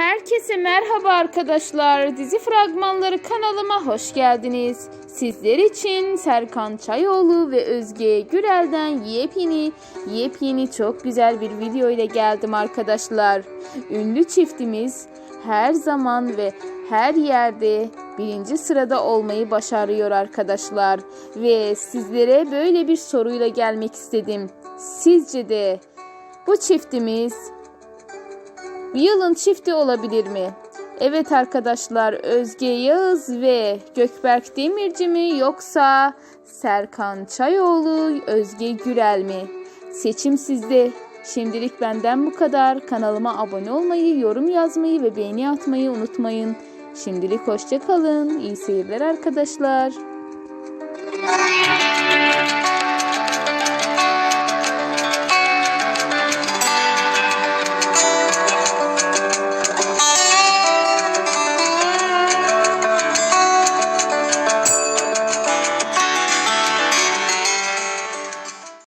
Herkese merhaba arkadaşlar. Dizi fragmanları kanalıma hoş geldiniz. Sizler için Serkan Çayoğlu ve Özge Gürel'den yepyeni, yepyeni çok güzel bir video ile geldim arkadaşlar. Ünlü çiftimiz her zaman ve her yerde birinci sırada olmayı başarıyor arkadaşlar. Ve sizlere böyle bir soruyla gelmek istedim. Sizce de bu çiftimiz Yılın çifti olabilir mi? Evet arkadaşlar Özge Yağız ve Gökberk Demirci mi yoksa Serkan Çayoğlu, Özge Gürel mi? Seçim sizde. Şimdilik benden bu kadar. Kanalıma abone olmayı, yorum yazmayı ve beğeni atmayı unutmayın. Şimdilik hoşça kalın. İyi seyirler arkadaşlar.